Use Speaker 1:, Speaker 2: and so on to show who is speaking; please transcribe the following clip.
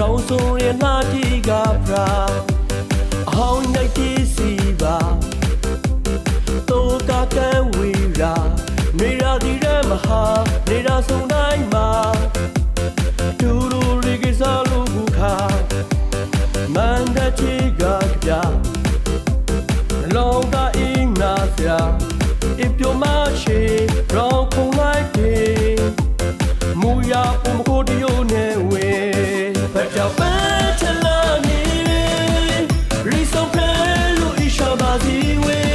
Speaker 1: ကောင်းဆုံးရဲ့နှာတီကဖရာအဟောင်းနိုင်တီစီပါတောကကံဝေရာနေရာဒီရမဟာနေရာဆုံးတိုင်းမှာတူလူရီကစားလို့ဘူးခါမန္တချီကပြလောကအင်းနာစရာအပြုံမရှိရောခုံလိုက်ပြီမူရပုံကိုတရုံနဲ့ဝေ me with